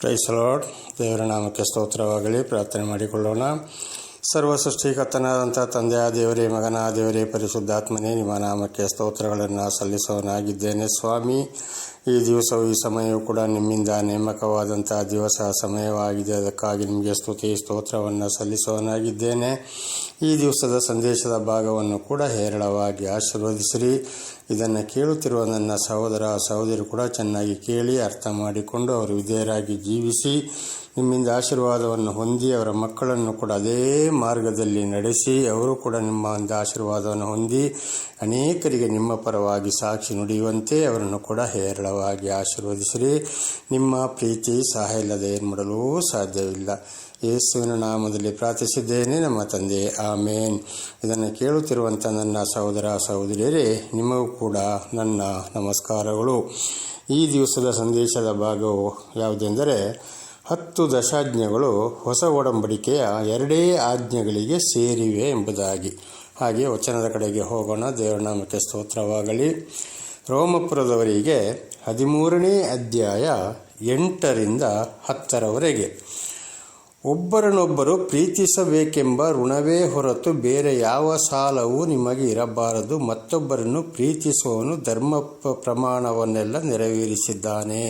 ಪ್ರೈಸಲಾಡ್ ದೇವರ ನಾಮಕ್ಕೆ ಸ್ತೋತ್ರವಾಗಲಿ. ಪ್ರಾರ್ಥನೆ ಮಾಡಿಕೊಳ್ಳೋಣ. ಸರ್ವ ಸೃಷ್ಟಿಕರ್ತನಾದಂಥ ತಂದೆಯ ದೇವರೇ, ಮಗನ ದೇವರೇ, ಪರಿಶುದ್ಧಾತ್ಮನೇ, ನಿಮ್ಮ ನಾಮಕ್ಕೆ ಸ್ತೋತ್ರಗಳನ್ನು ಸಲ್ಲಿಸೋನಾಗಿದ್ದೇನೆ. ಸ್ವಾಮಿ, ಈ ದಿವಸವು ಈ ಸಮಯವು ಕೂಡ ನಿಮ್ಮಿಂದ ನೇಮಕವಾದಂಥ ದಿವಸ, ಸಮಯವಾಗಿದೆ. ಅದಕ್ಕಾಗಿ ನಿಮಗೆ ಸ್ತುತಿ, ಸ್ತೋತ್ರವನ್ನು ಸಲ್ಲಿಸೋನಾಗಿದ್ದೇನೆ. ಈ ದಿವಸದ ಸಂದೇಶದ ಭಾಗವನ್ನು ಕೂಡ ಹೇರಳವಾಗಿ ಆಶೀರ್ವದಿಸಿರಿ. ಇದನ್ನು ಕೇಳುತ್ತಿರುವ ನನ್ನ ಸಹೋದರ ಸಹೋದರಿ ಕೂಡ ಚೆನ್ನಾಗಿ ಕೇಳಿ ಅರ್ಥ ಮಾಡಿಕೊಂಡು ಅವರು ವಿಧೇಯರಾಗಿ ಜೀವಿಸಿ ನಿಮ್ಮಿಂದ ಆಶೀರ್ವಾದವನ್ನು ಹೊಂದಿ ಅವರ ಮಕ್ಕಳನ್ನು ಕೂಡ ಅದೇ ಮಾರ್ಗದಲ್ಲಿ ನಡೆಸಿ ಅವರು ಕೂಡ ನಿಮ್ಮ ಒಂದು ಆಶೀರ್ವಾದವನ್ನು ಹೊಂದಿ ಅನೇಕರಿಗೆ ನಿಮ್ಮ ಪರವಾಗಿ ಸಾಕ್ಷಿ ನುಡಿಯುವಂತೆ ಅವರನ್ನು ಕೂಡ ಹೇರಳವಾಗಿ ಆಶೀರ್ವದಿಸಿರಿ. ನಿಮ್ಮ ಪ್ರೀತಿ ಸಹಾಯ ಇಲ್ಲದೆ ಏನು ಮಾಡಲು ಸಾಧ್ಯವಿಲ್ಲ. ಯೇಸುವಿನ ನಾಮದಲ್ಲಿ ಪ್ರಾರ್ಥಿಸಿದ್ದೇನೆ. ನಮ್ಮ ತಂದೆ, ಆಮೇನ್. ಇದನ್ನು ಕೇಳುತ್ತಿರುವಂಥ ನನ್ನ ಸಹೋದರ, ಸಹೋದರಿಯರೇ, ನಿಮಗೂ ಕೂಡ ನನ್ನ ನಮಸ್ಕಾರಗಳು. ಈ ದಿವಸದ ಸಂದೇಶದ ಭಾಗವು ಯಾವುದೆಂದರೆ, ಹತ್ತು ದಶಾಜ್ಞೆಗಳು ಹೊಸ ಒಡಂಬಡಿಕೆಯ ಎರಡೇ ಆಜ್ಞೆಗಳಿಗೆ ಸೇರಿವೆ ಎಂಬುದಾಗಿ. ಹಾಗೆ ವಚನದ ಕಡೆಗೆ ಹೋಗೋಣ. ದೇವರನಾಮಕ್ಕೆ ಸ್ತೋತ್ರವಾಗಲಿ. ರೋಮಪುರದವರಿಗೆ ಹದಿಮೂರನೇ ಅಧ್ಯಾಯ ಎಂಟರಿಂದ ಹತ್ತರವರೆಗೆ ಒಬ್ಬರನ್ನೊಬ್ಬರು ಪ್ರೀತಿಸಬೇಕೆಂಬ ಋಣವೇ ಹೊರತು ಬೇರೆ ಯಾವ ಸಾಲವೂ ನಿಮಗೆ ಇರಬಾರದು. ಮತ್ತೊಬ್ಬರನ್ನು ಪ್ರೀತಿಸುವವನು ಧರ್ಮ ಪ್ರಮಾಣವನ್ನೆಲ್ಲ ನೆರವೇರಿಸಿದ್ದಾನೆ.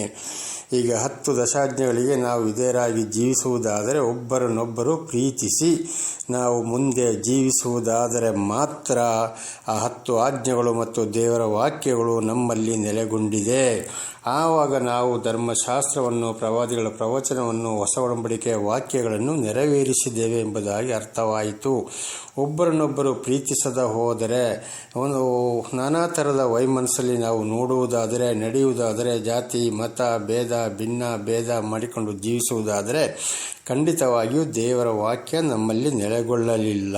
ಈಗ ಹತ್ತು ದಶಾಜ್ಞೆಗಳಿಗೆ ನಾವು ವಿಧೇಯರಾಗಿ ಜೀವಿಸುವುದಾದರೆ ಒಬ್ಬರನ್ನೊಬ್ಬರು ಪ್ರೀತಿಸಿ ನಾವು ಮುಂದೆ ಜೀವಿಸುವುದಾದರೆ ಮಾತ್ರ ಆ ಹತ್ತು ಆಜ್ಞೆಗಳು ಮತ್ತು ದೇವರ ವಾಕ್ಯಗಳು ನಮ್ಮಲ್ಲಿ ನೆಲೆಗೊಂಡಿದೆ. ಆವಾಗ ನಾವು ಧರ್ಮಶಾಸ್ತ್ರವನ್ನು, ಪ್ರವಾದಿಗಳ ಪ್ರವಚನವನ್ನು, ಹೊಸ ಒಡಂಬಡಿಕೆಯ ವಾಕ್ಯಗಳನ್ನು ನೆರವೇರಿಸಿದ್ದೇವೆ ಎಂಬುದಾಗಿ ಅರ್ಥವಾಯಿತು. ಒಬ್ಬರನ್ನೊಬ್ಬರು ಪ್ರೀತಿಸದ ಹೋದರೆ, ಒಂದು ನಾನಾ ಥರದ ವೈಮನಸ್ಸಲ್ಲಿ ನಾವು ನೋಡುವುದಾದರೆ, ನಡೆಯುವುದಾದರೆ, ಜಾತಿ, ಮತ, ಭೇದ, ಭಿನ್ನ, ಭೇದ ಮಾಡಿಕೊಂಡು ಜೀವಿಸುವುದಾದರೆ, ಖಂಡಿತವಾಗಿಯೂ ದೇವರ ವಾಕ್ಯ ನಮ್ಮಲ್ಲಿ ನೆಲೆಗೊಳ್ಳಲಿಲ್ಲ.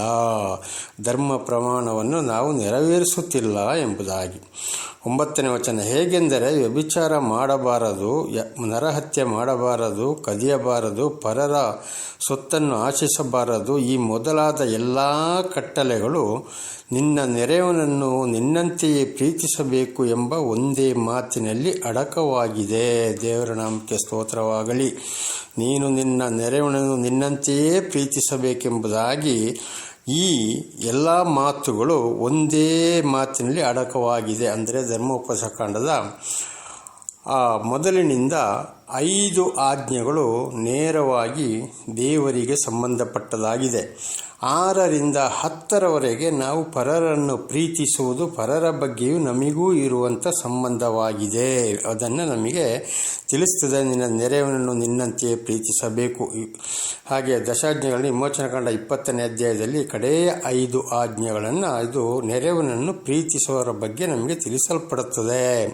ಧರ್ಮ ಪ್ರಮಾಣವನ್ನು ನಾವು ನೆರವೇರಿಸುತ್ತಿಲ್ಲ ಎಂಬುದಾಗಿ. ಒಂಬತ್ತನೇ ವಚನ, ಹೇಗೆಂದರೆ ವ್ಯಭಿಚಾರ ಮಾಡಬಾರದು ನರಹತ್ಯೆ ಮಾಡಬಾರದು, ಕದಿಯಬಾರದು, ಪರರ ಸೊತ್ತನ್ನು ಆಶಿಸಬಾರದು. ಈ ಮೊದಲಾದ ಎಲ್ಲ ಕಟ್ಟಲೆಗಳು ನಿನ್ನ ನೆರೆಯವನನ್ನು ನಿನ್ನಂತೆಯೇ ಪ್ರೀತಿಸಬೇಕು ಎಂಬ ಒಂದೇ ಮಾತಿನಲ್ಲಿ ಅಡಕವಾಗಿದೆ. ದೇವರ ನಾಮಕ್ಕೆ ಸ್ತೋತ್ರವಾಗಲಿ. ನೀನು ನಿನ್ನ ನೆರೆಯವನನ್ನು ನಿನ್ನಂತೆಯೇ ಪ್ರೀತಿಸಬೇಕೆಂಬುದಾಗಿ ಈ ಎಲ್ಲ ಮಾತುಗಳು ಒಂದೇ ಮಾತಿನಲ್ಲಿ ಅಡಕವಾಗಿದೆ. ಅಂದರೆ ಧರ್ಮೋಪಸಕಾಂಡದ ಆ ಮೊದಲಿನಿಂದ ಐದು ಆಜ್ಞೆಗಳು ನೇರವಾಗಿ ದೇವರಿಗೆ ಸಂಬಂಧಪಟ್ಟದಾಗಿದೆ. ಆರರಿಂದ ಹತ್ತರವರೆಗೆ ನಾವು ಪರರನ್ನು ಪ್ರೀತಿಸುವುದು, ಪರರ ಬಗ್ಗೆಯೂ ನಮಗೂ ಇರುವಂಥ ಸಂಬಂಧವಾಗಿದೆ. ಅದನ್ನು ನಮಗೆ ತಿಳಿಸ್ತದೆ. ನಿನ್ನ ನೆರೆಯವನನ್ನು ನಿನ್ನಂತೆಯೇ ಪ್ರೀತಿಸಬೇಕು. ಹಾಗೆ ದಶಾಜ್ಞೆಗಳಲ್ಲಿ ವಿಮೋಚನಕಾಂಡ ಇಪ್ಪತ್ತನೇ ಅಧ್ಯಾಯದಲ್ಲಿ ಕಡೆಯ ಐದು ಆಜ್ಞೆಗಳನ್ನು, ಇದು ನೆರೆಯವನನ್ನು ಪ್ರೀತಿಸುವವರ ಬಗ್ಗೆ ನಮಗೆ ತಿಳಿಸಲ್ಪಡುತ್ತದೆ.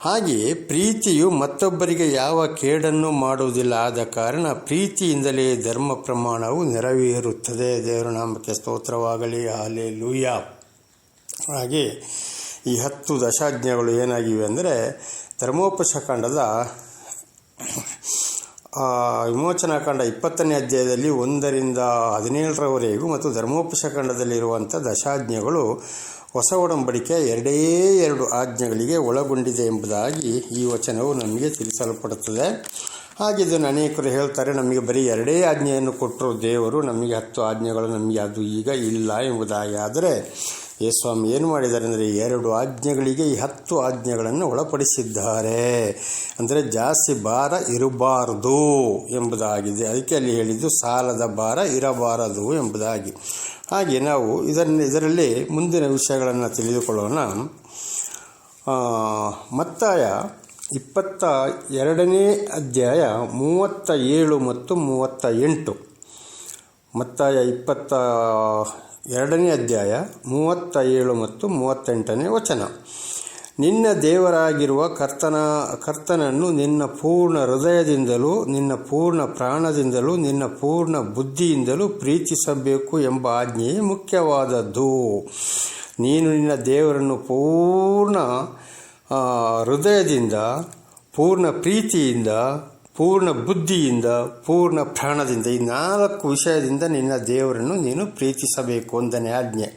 ಹಾಗೆಯೇ ಪ್ರೀತಿಯು ಮತ್ತೊಬ್ಬರಿಗೆ ಯಾವ ಕೇಡನ್ನು ಮಾಡುವುದಿಲ್ಲ. ಆದ ಕಾರಣ ಪ್ರೀತಿಯಿಂದಲೇ ಧರ್ಮ ಪ್ರಮಾಣವು ನೆರವೇರುತ್ತದೆ. ದೇವರ ನಾಮಕ್ಕೆ ಸ್ತೋತ್ರವಾಗಲಿ. ಹಾಲೆ ಲೂಯ ಹಾಗೆ ಈ ಹತ್ತು ದಶಾಜ್ಞೆಗಳು ಏನಾಗಿವೆ ಅಂದರೆ ಧರ್ಮೋಪಶಕಾಂಡದ ಆ, ವಿಮೋಚನಾಕಾಂಡ ಇಪ್ಪತ್ತನೇ ಅಧ್ಯಾಯದಲ್ಲಿ ಒಂದರಿಂದ ಹದಿನೇಳರವರೆಗೂ ಮತ್ತು ಧರ್ಮೋಪಶಕಾಂಡದಲ್ಲಿರುವಂಥ ದಶಾಜ್ಞೆಗಳು ಹೊಸ ಒಡಂಬಡಿಕೆ ಎರಡೇ ಎರಡು ಆಜ್ಞೆಗಳಿಗೆ ಒಳಗೊಂಡಿದೆ ಎಂಬುದಾಗಿ ಈ ವಚನವು ನಮಗೆ ತಿಳಿಸಲ್ಪಡುತ್ತದೆ. ಹಾಗಿದ್ದನ್ನು ಅನೇಕರು ಹೇಳ್ತಾರೆ, ನಮಗೆ ಬರೀ ಎರಡೇ ಆಜ್ಞೆಯನ್ನು ಕೊಟ್ಟರು, ದೇವರು ನಮಗೆ ಹತ್ತು ಆಜ್ಞೆಗಳು, ನಮಗೆ ಅದು ಈಗ ಇಲ್ಲ ಎಂಬುದಾಗಿ ಆದರೆ ಯೇಸ್ವಾಮಿ ಏನು ಮಾಡಿದ್ದಾರೆ ಅಂದರೆ ಎರಡು ಆಜ್ಞೆಗಳಿಗೆ ಈ ಹತ್ತು ಆಜ್ಞೆಗಳನ್ನು ಒಳಪಡಿಸಿದ್ದಾರೆ. ಅಂದರೆ ಜಾಸ್ತಿ ಭಾರ ಇರಬಾರದು ಎಂಬುದಾಗಿದೆ. ಅದಕ್ಕೆ ಅಲ್ಲಿ ಹೇಳಿದ್ದು ಸಾಲದ ಭಾರ ಇರಬಾರದು ಎಂಬುದಾಗಿ. ಹಾಗೆ ನಾವು ಇದನ್ನು ಇದರಲ್ಲಿ ಮುಂದಿನ ವಿಷಯಗಳನ್ನು ತಿಳಿದುಕೊಳ್ಳೋಣ. ಮತ್ತಾಯ ಇಪ್ಪತ್ತ ಎರಡನೇ ಅಧ್ಯಾಯ ಮೂವತ್ತ ಏಳು ಮತ್ತು ಮೂವತ್ತ ಎಂಟು. ಮತ್ತಾಯ ಇಪ್ಪತ್ತ ಎರಡನೇ ಅಧ್ಯಾಯ ಮೂವತ್ತ ಏಳು ಮತ್ತು ಮೂವತ್ತೆಂಟನೇ ವಚನ. ನಿನ್ನ ದೇವರಾಗಿರುವ ಕರ್ತನ, ಕರ್ತನನ್ನು ನಿನ್ನ ಪೂರ್ಣ ಹೃದಯದಿಂದಲೂ, ನಿನ್ನ ಪೂರ್ಣ ಪ್ರಾಣದಿಂದಲೂ, ನಿನ್ನ ಪೂರ್ಣ ಬುದ್ಧಿಯಿಂದಲೂ ಪ್ರೀತಿಸಬೇಕು ಎಂಬ ಆಜ್ಞೆಯೇ ಮುಖ್ಯವಾದದ್ದು. ನೀನು ನಿನ್ನ ದೇವರನ್ನು ಪೂರ್ಣ ಹೃದಯದಿಂದ, ಪೂರ್ಣ ಪ್ರೀತಿಯಿಂದ, ಪೂರ್ಣ ಬುದ್ಧಿಯಿಂದ, ಪೂರ್ಣ ಪ್ರಾಣದಿಂದ ಈ ನಾಲ್ಕು ವಿಷಯದಿಂದ ನಿನ್ನ ದೇವರನ್ನು ನೀನು ಪ್ರೀತಿಸಬೇಕು ಒಂದನೇ ಆಜ್ಞೆ.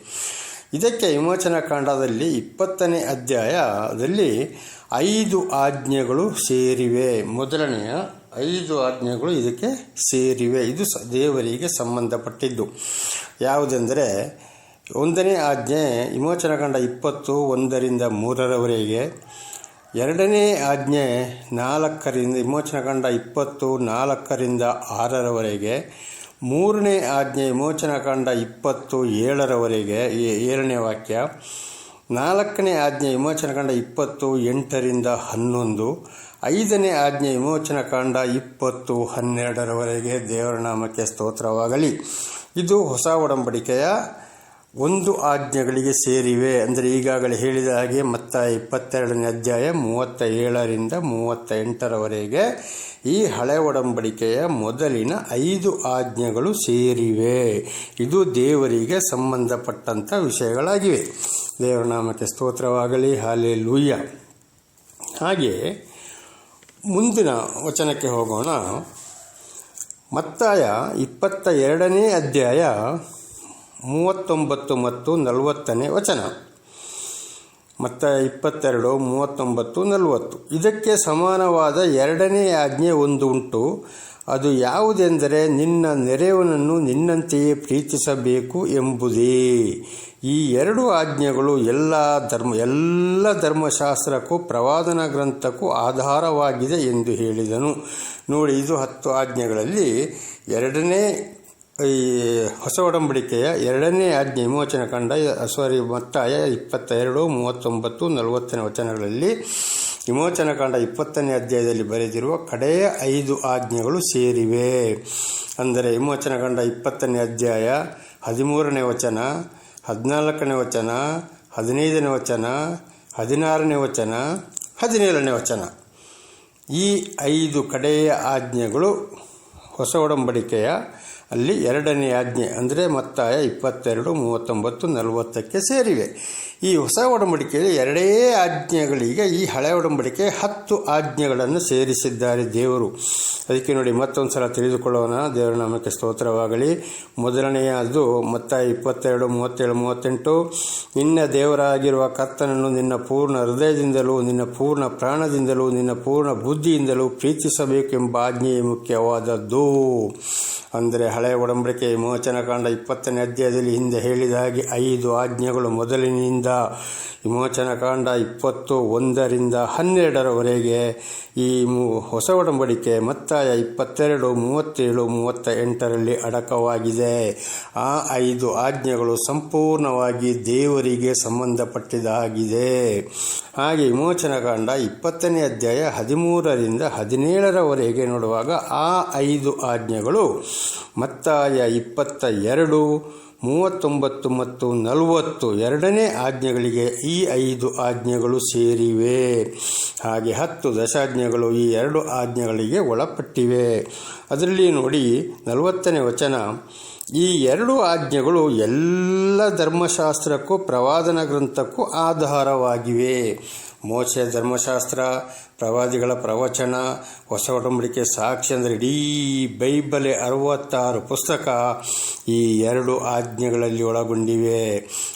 ಇದಕ್ಕೆ ವಿಮೋಚನಾ ಕಾಂಡದಲ್ಲಿ ಇಪ್ಪತ್ತನೇ ಅಧ್ಯಾಯದಲ್ಲಿ ಐದು ಆಜ್ಞೆಗಳು ಸೇರಿವೆ. ಮೊದಲನೆಯ ಐದು ಆಜ್ಞೆಗಳು ಇದಕ್ಕೆ ಸೇರಿವೆ. ಇದು ಸ, ದೇವರಿಗೆ ಸಂಬಂಧಪಟ್ಟಿದ್ದು. ಯಾವುದೆಂದರೆ, ಒಂದನೇ ಆಜ್ಞೆ ವಿಮೋಚನಕಾಂಡ ಇಪ್ಪತ್ತು ಒಂದರಿಂದ ಮೂರರವರೆಗೆ, ಎರಡನೇ ಆಜ್ಞೆ ನಾಲ್ಕರಿಂದ ವಿಮೋಚನಕಾಂಡ ಇಪ್ಪತ್ತು ನಾಲ್ಕರಿಂದ ಆರರವರೆಗೆ ಮೂರನೇ ಆಜ್ಞೆ ವಿಮೋಚನಕಾಂಡ ಇಪ್ಪತ್ತು ಏಳರವರೆಗೆ ಏಳನೇ ವಾಕ್ಯ. ನಾಲ್ಕನೇ ಆಜ್ಞೆ ವಿಮೋಚನಕಾಂಡ ಇಪ್ಪತ್ತು ಎಂಟರಿಂದ ಹನ್ನೊಂದು. ಐದನೇ ಆಜ್ಞೆ ವಿಮೋಚನಕಾಂಡ ಇಪ್ಪತ್ತು ಹನ್ನೆರಡರವರೆಗೆ ದೇವರ ನಾಮಕ್ಕೆ ಸ್ತೋತ್ರವಾಗಲಿ. ಇದು ಹೊಸ ಒಡಂಬಡಿಕೆಯ ಒಂದು ಆಜ್ಞೆಗಳಿಗೆ ಸೇರಿವೆ. ಅಂದರೆ ಈಗಾಗಲೇ ಹೇಳಿದ ಹಾಗೆ ಮತ್ತ ಇಪ್ಪತ್ತೆರಡನೇ ಅಧ್ಯಾಯ ಮೂವತ್ತ ಏಳರಿಂದ ಮೂವತ್ತ ಎಂಟರವರೆಗೆ ಈ ಹಳೆ ಒಡಂಬಡಿಕೆಯ ಮೊದಲಿನ ಐದು ಆಜ್ಞೆಗಳು ಸೇರಿವೆ. ಇದು ದೇವರಿಗೆ ಸಂಬಂಧಪಟ್ಟಂಥ ವಿಷಯಗಳಾಗಿವೆ. ದೇವರ ನಾಮಕ್ಕೆ ಸ್ತೋತ್ರವಾಗಲಿ. ಹಾಲೆ ಲೂಯ್ಯ ಹಾಗೆ ಮುಂದಿನ ವಚನಕ್ಕೆ ಹೋಗೋಣ. ಮತ್ತಾಯ ಇಪ್ಪತ್ತ ಎರಡನೇ ಅಧ್ಯಾಯ ಮೂವತ್ತೊಂಬತ್ತು ಮತ್ತು ನಲವತ್ತನೇ ವಚನ. ಮತ್ತು ಇಪ್ಪತ್ತೆರಡು, ಮೂವತ್ತೊಂಬತ್ತು, ನಲವತ್ತು. ಇದಕ್ಕೆ ಸಮಾನವಾದ ಎರಡನೇ ಆಜ್ಞೆ ಒಂದು ಉಂಟು. ಅದು ಯಾವುದೆಂದರೆ ನಿನ್ನ ನೆರೆಯವನನ್ನು ನಿನ್ನಂತೆಯೇ ಪ್ರೀತಿಸಬೇಕು ಎಂಬುದೇ. ಈ ಎರಡು ಆಜ್ಞೆಗಳು ಎಲ್ಲ ಧರ್ಮ, ಎಲ್ಲ ಧರ್ಮಶಾಸ್ತ್ರಕ್ಕೂ, ಪ್ರವಾದನ ಗ್ರಂಥಕ್ಕೂ ಆಧಾರವಾಗಿದೆ ಎಂದು ಹೇಳಿದನು. ನೋಡಿ, ಇದು ಹತ್ತು ಆಜ್ಞೆಗಳಲ್ಲಿ ಎರಡನೇ ಈ ಹೊಸ ಒಡಂಬಡಿಕೆಯ ಎರಡನೇ ಆಜ್ಞೆ ವಿಮೋಚನ ಕಂಡ ಸಾರಿ ಮತ್ತಾಯ ಇಪ್ಪತ್ತ ಎರಡು ಮೂವತ್ತೊಂಬತ್ತು, ನಲವತ್ತನೇ ವಚನಗಳಲ್ಲಿ ವಿಮೋಚನ ಕಂಡ ಇಪ್ಪತ್ತನೇ ಅಧ್ಯಾಯದಲ್ಲಿ ಬರೆದಿರುವ ಕಡೆಯ ಐದು ಆಜ್ಞೆಗಳು ಸೇರಿವೆ. ಅಂದರೆ ವಿಮೋಚನ ಕಂಡ ಇಪ್ಪತ್ತನೇ ಅಧ್ಯಾಯ ಹದಿಮೂರನೇ ವಚನ, ಹದಿನಾಲ್ಕನೇ ವಚನ, ಹದಿನೈದನೇ ವಚನ, ಹದಿನಾರನೇ ವಚನ, ಹದಿನೇಳನೇ ವಚನ. ಈ ಐದು ಕಡೆಯ ಆಜ್ಞೆಗಳು ಹೊಸ ಒಡಂಬಡಿಕೆಯ ಅಲ್ಲಿ ಎರಡನೇ ಆಜ್ಞೆ ಅಂದರೆ ಮತ್ತಾಯ ಇಪ್ಪತ್ತೆರಡು ಮೂವತ್ತೊಂಬತ್ತು ನಲವತ್ತಕ್ಕೆ ಸೇರಿವೆ. ಈ ಹೊಸ ಒಡಂಬಡಿಕೆಯಲ್ಲಿ ಎರಡೇ ಆಜ್ಞೆಗಳಿಗೆ ಈ ಹಳೆ ಒಡಂಬಡಿಕೆ ಹತ್ತು ಆಜ್ಞೆಗಳನ್ನು ಸೇರಿಸಿದ್ದಾರೆ ದೇವರು. ಅದಕ್ಕೆ ನೋಡಿ ಮತ್ತೊಂದು ಸಲ ತಿಳಿದುಕೊಳ್ಳೋಣ. ದೇವರ ನಾಮಕ್ಕೆ ಸ್ತೋತ್ರವಾಗಲಿ. ಮೊದಲನೆಯದು ಮತ್ತ ಇಪ್ಪತ್ತೆರಡು, ಮೂವತ್ತೇಳು, ಮೂವತ್ತೆಂಟು. ನಿನ್ನ ದೇವರಾಗಿರುವ ಕರ್ತನನ್ನು ನಿನ್ನ ಪೂರ್ಣ ಹೃದಯದಿಂದಲೂ, ನಿನ್ನ ಪೂರ್ಣ ಪ್ರಾಣದಿಂದಲೂ, ನಿನ್ನ ಪೂರ್ಣ ಬುದ್ಧಿಯಿಂದಲೂ ಪ್ರೀತಿಸಬೇಕೆಂಬ ಆಜ್ಞೆಯೇ ಮುಖ್ಯವಾದದ್ದು. ಅಂದರೆ ಹಳೆಯ ಒಡಂಬಡಿಕೆ ವಿಮೋಚನಕಾಂಡ ಇಪ್ಪತ್ತನೇ ಅಧ್ಯಾಯದಲ್ಲಿ ಹಿಂದೆ ಹೇಳಿದ ಹಾಗೆ ಐದು ಆಜ್ಞೆಗಳು ಮೊದಲಿನಿಂದ ವಿಮೋಚನಕಾಂಡ ಇಪ್ಪತ್ತು ಒಂದರಿಂದ ಹನ್ನೆರಡರವರೆಗೆ ಈ ಹೊಸ ಒಡಂಬಡಿಕೆ ಮತ್ತಾಯ ಇಪ್ಪತ್ತೆರಡು, ಮೂವತ್ತೇಳು ಮೂವತ್ತ ಎಂಟರಲ್ಲಿ ಅಡಕವಾಗಿದೆ. ಆ ಐದು ಆಜ್ಞೆಗಳು ಸಂಪೂರ್ಣವಾಗಿ ದೇವರಿಗೆ ಸಂಬಂಧಪಟ್ಟಿದ್ದಾಗಿದೆ. ಹಾಗೆ ವಿಮೋಚನಕಾಂಡ ಇಪ್ಪತ್ತನೇ ಅಧ್ಯಾಯ ಹದಿಮೂರರಿಂದ ಹದಿನೇಳರವರೆಗೆ ನೋಡುವಾಗ ಆ ಐದು ಆಜ್ಞೆಗಳು ಮತ್ತಾಯ ಇಪ್ಪತ್ತ ಎರಡು ಮೂವತ್ತೊಂಬತ್ತು ಮತ್ತು ನಲವತ್ತು ಎರಡನೇ ಆಜ್ಞೆಗಳಿಗೆ ಈ ಐದು ಆಜ್ಞೆಗಳು ಸೇರಿವೆ. ಹಾಗೆ ಹತ್ತು ದಶಾಜ್ಞೆಗಳು ಈ ಎರಡು ಆಜ್ಞೆಗಳಿಗೆ ಒಳಪಟ್ಟಿವೆ. ಅದರಲ್ಲಿ ನೋಡಿ ನಲವತ್ತನೇ ವಚನ. ಈ ಎರಡು ಆಜ್ಞೆಗಳು ಎಲ್ಲ ಧರ್ಮಶಾಸ್ತ್ರಕ್ಕೂ ಪ್ರವಾದನ ಗ್ರಂಥಕ್ಕೂ ಆಧಾರವಾಗಿವೆ. ಮೋಸೆ ಧರ್ಮಶಾಸ್ತ್ರ ಪ್ರವಾದಿಗಳ ಪ್ರವಚನ, ಹೊಸ ಒಡಂಬಡಿಕೆ ಸಾಕ್ಷಿ ಅಂದರೆ ಇಡೀ ಬೈಬಲೆ ಅರವತ್ತಾರು ಪುಸ್ತಕ ಈ ಎರಡು ಆಜ್ಞೆಗಳಲ್ಲಿ ಒಳಗೊಂಡಿವೆ.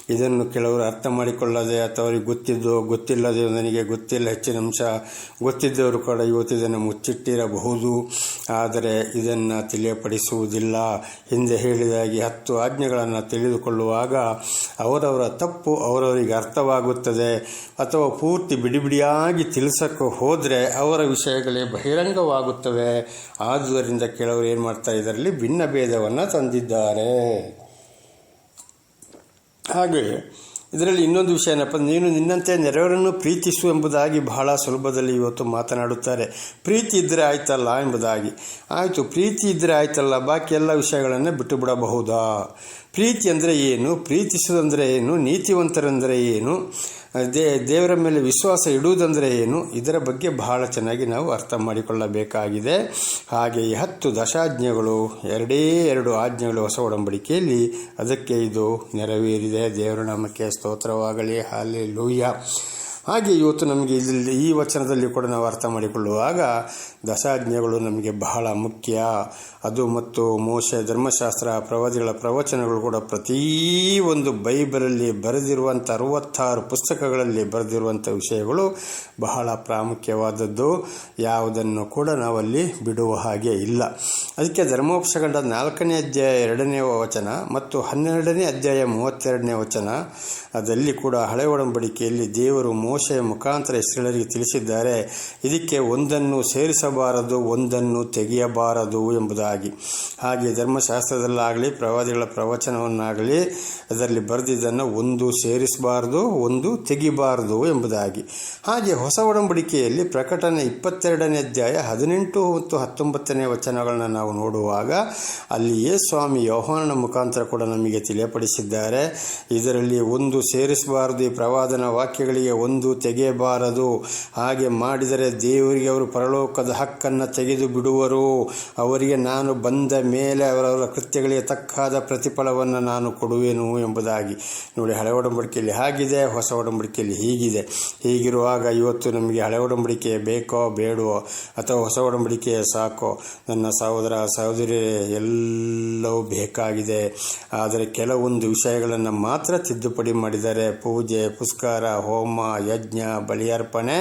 ಇದನ್ನು ಕೆಲವರು ಅರ್ಥ ಮಾಡಿಕೊಳ್ಳದೆ ಅಥವಾ ಅವರಿಗೆ ಗೊತ್ತಿದ್ದು, ಗೊತ್ತಿಲ್ಲದೆ ನನಗೆ ಗೊತ್ತಿಲ್ಲ, ಹೆಚ್ಚಿನ ಅಂಶ ಗೊತ್ತಿದ್ದವರು ಕೂಡ ಇವತ್ತು ಇದನ್ನು ಮುಚ್ಚಿಟ್ಟಿರಬಹುದು. ಆದರೆ ಇದನ್ನು ತಿಳಿಯಪಡಿಸುವುದಿಲ್ಲ. ಹಿಂದೆ ಹೇಳಿದಾಗಿ ಹತ್ತು ಆಜ್ಞೆಗಳನ್ನು ತಿಳಿದುಕೊಳ್ಳುವಾಗ ಅವರವರ ತಪ್ಪು ಅವರವರಿಗೆ ಅರ್ಥವಾಗುತ್ತದೆ. ಅಥವಾ ಪೂರ್ತಿ ಬಿಡಿಬಿಡಿಯಾಗಿ ತಿಳಿಸಕ್ಕೆ ಹೋದರೆ ಅವರ ವಿಷಯಗಳೇ ಬಹಿರಂಗವಾಗುತ್ತವೆ. ಆದುದರಿಂದ ಕೆಲವರು ಏನು ಮಾಡ್ತಾ ಇದರಲ್ಲಿ ಭಿನ್ನ ಭೇದವನ್ನು ತಂದಿದ್ದಾರೆ. ಹಾಗೆ ಇದರಲ್ಲಿ ಇನ್ನೊಂದು ವಿಷಯ ಏನಪ್ಪ ನೀನು ನಿನ್ನಂತೆ ನೆರವರನ್ನು ಪ್ರೀತಿಸು ಎಂಬುದಾಗಿ ಬಹಳ ಸುಲಭದಲ್ಲಿ ಇವತ್ತು ಮಾತನಾಡುತ್ತಾರೆ. ಪ್ರೀತಿ ಇದ್ದರೆ ಆಯ್ತಲ್ಲ ಎಂಬುದಾಗಿ. ಆಯಿತು, ಪ್ರೀತಿ ಇದ್ದರೆ ಆಯ್ತಲ್ಲ, ಬಾಕಿ ಎಲ್ಲ ವಿಷಯಗಳನ್ನು ಬಿಟ್ಟು ಬಿಡಬಹುದಾ ಪ್ರೀತಿ ಅಂದರೆ ಏನು? ಪ್ರೀತಿಸುವುದಂದರೆ ಏನು? ನೀತಿವಂತರಂದರೆ ಏನು? ದೇ, ದೇವರ ಮೇಲೆ ವಿಶ್ವಾಸ ಇಡುವುದಂದರೆ ಏನು? ಇದರ ಬಗ್ಗೆ ಬಹಳ ಚೆನ್ನಾಗಿ ನಾವು ಅರ್ಥ ಮಾಡಿಕೊಳ್ಳಬೇಕಾಗಿದೆ. ಹಾಗೆ ಈ ಹತ್ತು ದಶಾಜ್ಞೆಗಳು, ಎರಡೇ ಎರಡು ಆಜ್ಞೆಗಳು ಹೊಸ ಒಡಂಬಡಿಕೆಯಲ್ಲಿ ಅದಕ್ಕೆ ಇದು ನೆರವೇರಿದೆ. ದೇವರ ನಾಮಕ್ಕೆ ಸ್ತೋತ್ರವಾಗಲಿ ಹಾಲೆ ಲೂಯ್ಯ ಹಾಗೆ ಇವತ್ತು ನಮಗೆ ಇಲ್ಲಿ, ಈ ವಚನದಲ್ಲಿ ಕೂಡ ನಾವು ಅರ್ಥ ಮಾಡಿಕೊಳ್ಳುವಾಗ ದಶಾಜ್ಞೆಗಳು ನಮಗೆ ಬಹಳ ಮುಖ್ಯ. ಅದು ಮತ್ತು ಮೋಶ ಧರ್ಮಶಾಸ್ತ್ರ ಪ್ರವಾದಿಗಳ ಪ್ರವಚನಗಳು ಕೂಡ ಪ್ರತೀ ಒಂದು ಬೈಬಲಲ್ಲಿ ಬರೆದಿರುವಂಥ ಅರುವತ್ತಾರು ಪುಸ್ತಕಗಳಲ್ಲಿ ಬರೆದಿರುವಂಥ ವಿಷಯಗಳು ಬಹಳ ಪ್ರಾಮುಖ್ಯವಾದದ್ದು. ಯಾವುದನ್ನು ಕೂಡ ನಾವಲ್ಲಿ ಬಿಡುವ ಹಾಗೆ ಇಲ್ಲ. ಅದಕ್ಕೆ ಧರ್ಮೋಪಶಕಂಡ ನಾಲ್ಕನೇ ಅಧ್ಯಾಯ ಎರಡನೇ ವಚನ ಮತ್ತು ಹನ್ನೆರಡನೇ ಅಧ್ಯಾಯ ಮೂವತ್ತೆರಡನೇ ವಚನ, ಅದರಲ್ಲಿ ಕೂಡ ಹಳೆ ಒಡಂಬಡಿಕೆಯಲ್ಲಿ ದೇವರು ಮೋಶೆಯ ಮುಖಾಂತರ ಇಸ್ರೇಲರಿಗೆ ತಿಳಿಸಿದ್ದಾರೆ, ಇದಕ್ಕೆ ಒಂದನ್ನು ಸೇರಿಸಬಾರದು ಒಂದನ್ನು ತೆಗೆಯಬಾರದು ಎಂಬುದಾಗಿ. ಹಾಗೆ ಧರ್ಮಶಾಸ್ತ್ರದಲ್ಲಾಗಲಿ, ಪ್ರವಾದಿಗಳ ಪ್ರವಚನವನ್ನಾಗಲಿ ಅದರಲ್ಲಿ ಬರೆದಿದ್ದನ್ನು ಒಂದು ಸೇರಿಸಬಾರದು, ಒಂದು ತೆಗಿಬಾರದು ಎಂಬುದಾಗಿ. ಹಾಗೆ ಹೊಸ ಒಡಂಬಡಿಕೆಯಲ್ಲಿ ಪ್ರಕಟಣೆ ಇಪ್ಪತ್ತೆರಡನೇ ಅಧ್ಯಾಯ ಹದಿನೆಂಟು ಮತ್ತು ಹತ್ತೊಂಬತ್ತನೇ ವಚನಗಳನ್ನ ನಾವು ನೋಡುವಾಗ ಅಲ್ಲಿಯೇ ಸ್ವಾಮಿ ಯೋಹಾನನ ಮುಖಾಂತರ ಕೂಡ ನಮಗೆ ತಿಳಿಯಪಡಿಸಿದ್ದಾರೆ. ಇದರಲ್ಲಿ ಒಂದು ಸೇರಿಸಬಾರದು, ಈ ಪ್ರವಾದನ ವಾಕ್ಯಗಳಿಗೆ ಒಂದು ತೆಗೆಯಬಾರದು. ಹಾಗೆ ಮಾಡಿದರೆ ದೇವರಿಗೆ ಅವರು ಪರಲೋಕದ ಹಕ್ಕನ್ನು ತೆಗೆದು ಬಿಡುವರು ಅವರಿಗೆ ನಾನು ಬಂದ ಮೇಲೆ ಅವರವರ ಕೃತ್ಯಗಳಿಗೆ ತಕ್ಕಾದ ಪ್ರತಿಫಲವನ್ನು ನಾನು ಕೊಡುವೆನು ಎಂಬುದಾಗಿ. ನೋಡಿ, ಹಳೆ ಒಡಂಬಡಿಕೆಯಲ್ಲಿ ಹಾಗಿದೆ, ಹೊಸ ಒಡಂಬಡಿಕೆಯಲ್ಲಿ ಹೀಗಿದೆ. ಹೀಗಿರುವಾಗ ಇವತ್ತು ನಮಗೆ ಹಳೆ ಒಡಂಬಡಿಕೆ ಬೇಕೋ, ಬೇಡವೋ, ಅಥವಾ ಹೊಸ ಒಡಂಬಡಿಕೆ ಸಾಕೋ? ನನ್ನ ಸಹೋದರ, ಸಹೋದರಿ, ಎಲ್ಲವೂ ಬೇಕಾಗಿದೆ. ಆದರೆ ಕೆಲವೊಂದು ವಿಷಯಗಳನ್ನು ಮಾತ್ರ ತಿದ್ದುಪಡಿ ಮಾಡಿದರೆ ಪೂಜೆ ಪುಸ್ಕಾರ ಹೋಮ, ಯಜ್ಞ, ಬಲಿಯರ್ಪಣೆ,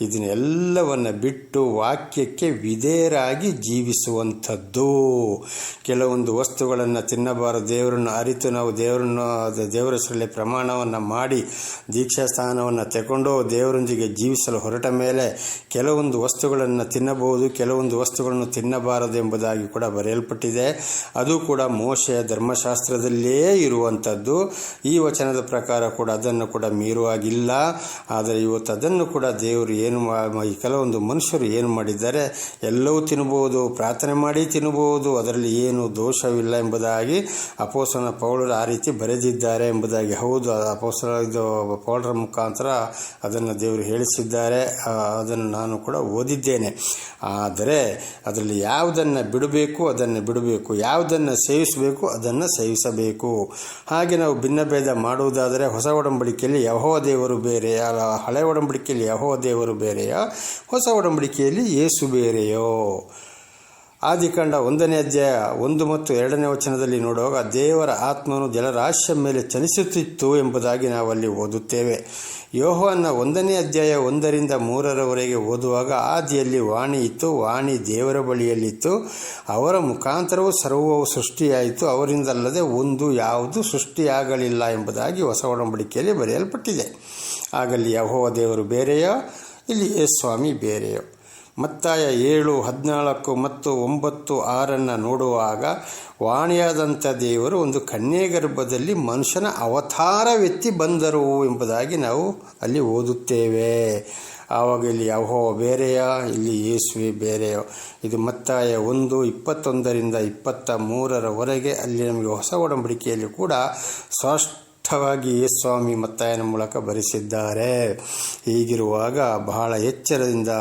ಇದನ್ನೆಲ್ಲವನ್ನು ಬಿಟ್ಟು ವಾಕ್ಯಕ್ಕೆ ವಿಧೇಯರಾಗಿ ಜೀವಿಸುವಂಥದ್ದು. ಕೆಲವೊಂದು ವಸ್ತುಗಳನ್ನು ತಿನ್ನಬಾರದು, ದೇವರನ್ನು ಅರಿತು ನಾವು ದೇವರನ್ನು, ದೇವರ ಹೆಸರಲ್ಲಿ ಪ್ರಮಾಣವನ್ನು ಮಾಡಿ ದೀಕ್ಷಾ ಸ್ಥಾನವನ್ನು ತಗೊಂಡು ದೇವರೊಂದಿಗೆ ಜೀವಿಸಲು ಹೊರಟ ಮೇಲೆ ಕೆಲವೊಂದು ವಸ್ತುಗಳನ್ನು ತಿನ್ನಬಹುದು, ಕೆಲವೊಂದು ವಸ್ತುಗಳನ್ನು ತಿನ್ನಬಾರದು ಎಂಬುದಾಗಿ ಕೂಡ ಬರೆಯಲ್ಪಟ್ಟಿದೆ. ಅದು ಕೂಡ ಮೋಶೆಯ ಧರ್ಮಶಾಸ್ತ್ರದಲ್ಲೇ ಇರುವಂಥದ್ದು. ಈ ವಚನದ ಪ್ರಕಾರ ಕೂಡ ಅದನ್ನು ಕೂಡ ಮೀರುವಾಗಿಲ್ಲ. ಆದರೆ ಇವತ್ತು ಅದನ್ನು ಕೂಡ ದೇವರು ಏನು ಕೆಲವೊಂದು ಮನುಷ್ಯರು ಏನು ಮಾಡಿದ್ದಾರೆ? ಎಲ್ಲವೂ ತಿನ್ಬೋದು ಪ್ರಾರ್ಥನೆ ಮಾಡಿ ತಿನ್ಬೋದು ಅದರಲ್ಲಿ ಏನು ದೋಷವಿಲ್ಲ ಎಂಬುದಾಗಿ ಅಪೋಸನ ಪೌಡರ್ ಆ ರೀತಿ ಬರೆದಿದ್ದಾರೆ ಎಂಬುದಾಗಿ. ಹೌದು ಅಪೋಸನ ಇದು ಪೌಡರ್ ಮುಖಾಂತರ ಅದನ್ನು ದೇವರು ಹೇಳಿಸಿದ್ದಾರೆ ಅದನ್ನು ನಾನು ಕೂಡ ಓದಿದ್ದೇನೆ. ಆದರೆ ಅದರಲ್ಲಿ ಯಾವುದನ್ನು ಬಿಡಬೇಕು, ಅದನ್ನು ಬಿಡಬೇಕು. ಯಾವುದನ್ನು ಸೇವಿಸಬೇಕು, ಅದನ್ನು ಸೇವಿಸಬೇಕು. ಹಾಗೆ ನಾವು ಭಿನ್ನಭೇದ ಮಾಡುವುದಾದರೆ ಹೊಸ ಒಡಂಬಡಿಕೆಯಲ್ಲಿ ಯಹೋ ದೇವರು ಬೇರೆಯ, ಹಳೆ ಒಡಂಬಡಿಕೆಯಲ್ಲಿ ಯಹೋ ದೇವರು ಬೇರೆಯ, ಹೊಸ ಒಡಂಬಡಿಕೆಯಲ್ಲಿ ಯೇಸು ಬೇರೆಯೋ? ಆದಿಕಾಂಡ ಒಂದನೇ ಅಧ್ಯಾಯ ಒಂದು ಮತ್ತು ಎರಡನೇ ವಚನದಲ್ಲಿ ನೋಡುವಾಗ, ದೇವರ ಆತ್ಮನು ಜಲರಾಶಿಯ ಮೇಲೆ ಚಲಿಸುತ್ತಿತ್ತು ಎಂಬುದಾಗಿ ನಾವಲ್ಲಿ ಓದುತ್ತೇವೆ. ಯೋಹನ್ನ ಒಂದನೇ ಅಧ್ಯಾಯ ಒಂದರಿಂದ ಮೂರರವರೆಗೆ ಓದುವಾಗ, ಆದಿಯಲ್ಲಿ ವಾಣಿ ಇತ್ತು, ವಾಣಿ ದೇವರ ಬಳಿಯಲ್ಲಿತ್ತು. ಅವರ ಮುಖಾಂತರವೂ ಸರ್ವವು ಸೃಷ್ಟಿಯಾಯಿತು, ಅವರಿಂದಲ್ಲದೆ ಒಂದು ಯಾವುದು ಸೃಷ್ಟಿಯಾಗಲಿಲ್ಲ ಎಂಬುದಾಗಿ ಹೊಸ ಒಡಂಬಡಿಕೆಯಲ್ಲಿ ಬರೆಯಲ್ಪಟ್ಟಿದೆ. ಆಗಲ್ಲಿ ಯಹೋವ ದೇವರು ಬೇರೆಯೋ, ಇಲ್ಲಿ ಯೇಸ್ವಾಮಿ ಬೇರೆಯೋ? ಮತ್ತಾಯ ಏಳು, ಹದಿನಾಲ್ಕು ಮತ್ತು ಒಂಬತ್ತು, ಆರನ್ನು ನೋಡುವಾಗ ವಾಣಿಯಾದಂಥ ದೇವರು ಒಂದು ಕನ್ಯೆ ಗರ್ಭದಲ್ಲಿ ಮನುಷ್ಯನ ಅವತಾರ ವ್ಯಕ್ತಿ ಬಂದರು ಎಂಬುದಾಗಿ ನಾವು ಅಲ್ಲಿ ಓದುತ್ತೇವೆ. ಆವಾಗ ಇಲ್ಲಿ ಯಾವೋ ಬೇರೆಯ, ಇಲ್ಲಿ ಯೇಸುವೆ ಬೇರೆಯ. ಇದು ಮತ್ತಾಯ ಒಂದು, ಇಪ್ಪತ್ತೊಂದರಿಂದ ಇಪ್ಪತ್ತ ಮೂರರವರೆಗೆ ಅಲ್ಲಿ ನಮಗೆ ಹೊಸ ಒಡಂಬಡಿಕೆಯಲ್ಲಿ ಕೂಡ ಸ್ಪಷ್ಟವಾಗಿ ಸ್ವಾಮಿ ಮತ್ತಾಯನ ಮೂಲಕ ಬರೆಸಿದ್ದಾರೆ. ಹೀಗಿರುವಾಗ ಬಹಳ ಎಚ್ಚರದಿಂದ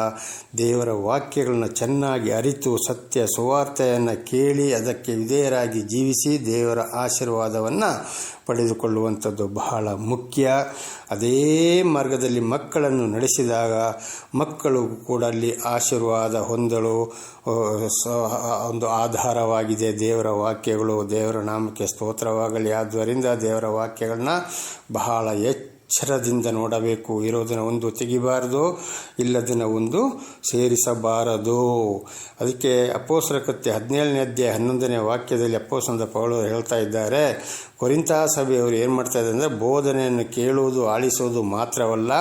ದೇವರ ವಾಕ್ಯಗಳನ್ನು ಚೆನ್ನಾಗಿ ಅರಿತು ಸತ್ಯ ಸುವಾರ್ತೆಯನ್ನು ಕೇಳಿ ಅದಕ್ಕೆ ವಿಧೇಯರಾಗಿ ಜೀವಿಸಿ ದೇವರ ಆಶೀರ್ವಾದವನ್ನು ಪಡೆದುಕೊಳ್ಳುವಂಥದ್ದು ಬಹಳ ಮುಖ್ಯ. ಅದೇ ಮಾರ್ಗದಲ್ಲಿ ಮಕ್ಕಳನ್ನು ನಡೆಸಿದಾಗ ಮಕ್ಕಳು ಕೂಡ ಅಲ್ಲಿ ಆಶೀರ್ವಾದ ಹೊಂದಲು ಒಂದು ಆಧಾರವಾಗಿದೆ. ದೇವರ ವಾಕ್ಯಗಳು, ದೇವರ ನಾಮಕ್ಕೆ ಸ್ತೋತ್ರವಾಗಲಿ. ಆದ್ದರಿಂದ ದೇವರ ವಾಕ್ಯಗಳನ್ನ ಬಹಳ ಎಚ್ಚರದಿಂದ ನೋಡಬೇಕು. ಇರೋದನ್ನು ಒಂದು ತೆಗಿಬಾರದು, ಇಲ್ಲದನ್ನು ಒಂದು ಸೇರಿಸಬಾರದು. ಅದಕ್ಕೆ ಅಪ್ಪೋಸರ ಕೃತ್ಯ ಹದಿನೇಳನೇ ಅಧ್ಯಾಯ ಹನ್ನೊಂದನೇ ವಾಕ್ಯದಲ್ಲಿ ಅಪ್ಪೋಸಂದ ಪೌಳರು ಹೇಳ್ತಾ ಇದ್ದಾರೆ ಕೊರಿಂತ ಸಭೆಯವರು ಏನು ಮಾಡ್ತಾ ಇದ್ದಾರೆ ಅಂದರೆ ಬೋಧನೆಯನ್ನು ಕೇಳುವುದು, ಆಲಿಸುವುದು ಮಾತ್ರವಲ್ಲ,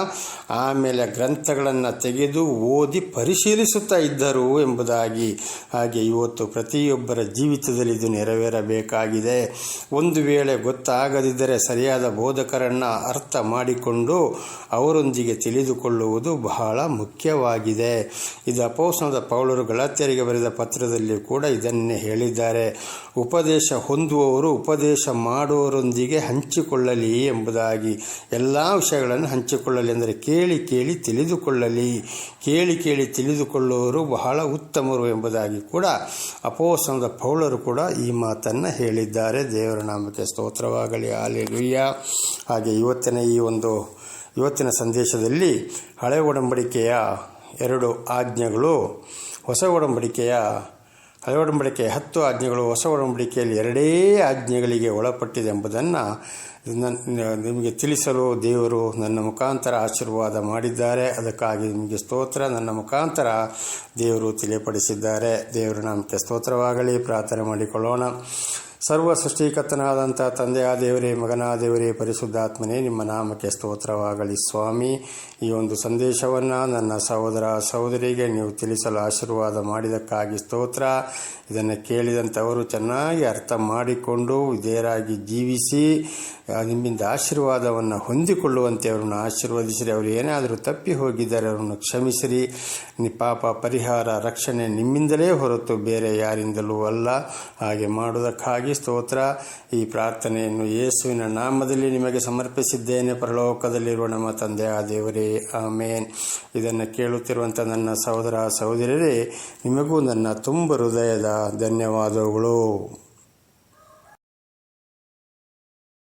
ಆಮೇಲೆ ಗ್ರಂಥಗಳನ್ನು ತೆಗೆದು ಓದಿ ಪರಿಶೀಲಿಸುತ್ತಾ ಇದ್ದರು ಎಂಬುದಾಗಿ ಹಾಗೆ ಇವತ್ತು ಪ್ರತಿಯೊಬ್ಬರ ಜೀವಿತದಲ್ಲಿ ಇದು ನೆರವೇರಬೇಕಾಗಿದೆ. ಒಂದು ವೇಳೆ ಗೊತ್ತಾಗದಿದ್ದರೆ ಸರಿಯಾದ ಬೋಧಕರನ್ನು ಅರ್ಥ ಮಾಡಿಕೊಂಡು ಅವರೊಂದಿಗೆ ತಿಳಿದುಕೊಳ್ಳುವುದು ಬಹಳ ಮುಖ್ಯವಾಗಿದೆ. ಇದು ಅಪೋಸನದ ಪೌಳರು ಗಳತ್ಯರಿಗೆ ಬರೆದ ಪತ್ರದಲ್ಲಿ ಕೂಡ ಇದನ್ನೇ ಹೇಳಿದ್ದಾರೆ. ಉಪದೇಶ ಹೊಂದುವವರು ಉಪದೇಶ ಮಾಡುವವರೊಂದಿಗೆ ಹಂಚಿಕೊಳ್ಳಲಿ ಎಂಬುದಾಗಿ ಎಲ್ಲ ವಿಷಯಗಳನ್ನು ಹಂಚಿಕೊಳ್ಳಲಿ ಅಂದರೆ ಕೇಳಿ ಕೇಳಿ ತಿಳಿದುಕೊಳ್ಳಲಿ. ಕೇಳಿ ಕೇಳಿ ತಿಳಿದುಕೊಳ್ಳುವವರು ಬಹಳ ಉತ್ತಮರು ಎಂಬುದಾಗಿ ಕೂಡ ಅಪೋಸನದ ಪೌಳರು ಕೂಡ ಈ ಮಾತನ್ನು ಹೇಳಿದ್ದಾರೆ. ದೇವರ ನಾಮಕ್ಕೆ ಸ್ತೋತ್ರವಾಗಲಿ. ಆಲೆಲುಯ್ಯ ಹಾಗೆ ಇವತ್ತಿನ ಈ ಒಂದು ಇವತ್ತಿನ ಸಂದೇಶದಲ್ಲಿ ಹಳೆ ಒಡಂಬಡಿಕೆಯ ಎರಡು ಆಜ್ಞೆಗಳು, ಹೊಸ ಒಡಂಬಡಿಕೆಯ ಹಳೆ ಒಡಂಬಡಿಕೆ ಹತ್ತು ಆಜ್ಞೆಗಳು, ಹೊಸ ಒಡಂಬಡಿಕೆಯಲ್ಲಿ ಎರಡೇ ಆಜ್ಞೆಗಳಿಗೆ ಒಳಪಟ್ಟಿದೆ ಎಂಬುದನ್ನು ನಿಮಗೆ ತಿಳಿಸಲು ದೇವರು ನನ್ನ ಮುಖಾಂತರ ಆಶೀರ್ವಾದ ಮಾಡಿದ್ದಾರೆ. ಅದಕ್ಕಾಗಿ ನಿಮಗೆ ಸ್ತೋತ್ರ. ನನ್ನ ಮುಖಾಂತರ ದೇವರು ತಿಳಿಯಪಡಿಸಿದ್ದಾರೆ. ದೇವರ ನಾಮಕ್ಕೆ ಸ್ತೋತ್ರವಾಗಲಿ. ಪ್ರಾರ್ಥನೆ ಮಾಡಿಕೊಳ್ಳೋಣ. ಸರ್ವ ಸೃಷ್ಟಿಕರ್ತನಾದಂಥ ತಂದೆಯ ದೇವರೇ ಪರಿಶುದ್ಧಾತ್ಮನೇ, ನಿಮ್ಮ ನಾಮಕ್ಕೆ ಸ್ತೋತ್ರವಾಗಲಿ ಸ್ವಾಮಿ. ಈ ಒಂದು ಸಂದೇಶವನ್ನು ನನ್ನ ಸಹೋದರ ಸಹೋದರಿಗೆ ನೀವು ತಿಳಿಸಲು ಆಶೀರ್ವಾದ ಮಾಡಿದಕ್ಕಾಗಿ ಸ್ತೋತ್ರ. ಇದನ್ನು ಕೇಳಿದಂಥವರು ಚೆನ್ನಾಗಿ ಅರ್ಥ ಮಾಡಿಕೊಂಡು, ವಿಧೇಯರಾಗಿ ಜೀವಿಸಿ ನಿಮ್ಮಿಂದ ಆಶೀರ್ವಾದವನ್ನು ಹೊಂದಿಕೊಳ್ಳುವಂತೆ ಅವರನ್ನು ಆಶೀರ್ವದಿಸಿರಿ. ಅವರು ಏನಾದರೂ ತಪ್ಪಿ ಹೋಗಿದ್ದಾರೆ, ಅವರನ್ನು ಕ್ಷಮಿಸಿರಿ. ನಿ ಪಾಪ ಪರಿಹಾರ, ರಕ್ಷಣೆ ನಿಮ್ಮಿಂದಲೇ ಹೊರತು ಬೇರೆ ಯಾರಿಂದಲೂ ಅಲ್ಲ. ಹಾಗೆ ಮಾಡುವುದಕ್ಕಾಗಿ ಸ್ತೋತ್ರ. ಈ ಪ್ರಾರ್ಥನೆಯನ್ನು ಯೇಸುವಿನ ನಾಮದಲ್ಲಿ ನಿಮಗೆ ಸಮರ್ಪಿಸಿದ್ದೇನೆ. ಪ್ರಲೋಕದಲ್ಲಿರುವ ನಮ್ಮ ತಂದೆ ಆ ದೇವರೇ, ಆಮೇನ್. ಇದನ್ನು ಕೇಳುತ್ತಿರುವಂಥ ನನ್ನ ಸಹೋದರ ಸಹೋದರರೇ ನಿಮಗೂ ನನ್ನ ತುಂಬ ಹೃದಯದ ಧನ್ಯವಾದಗಳು.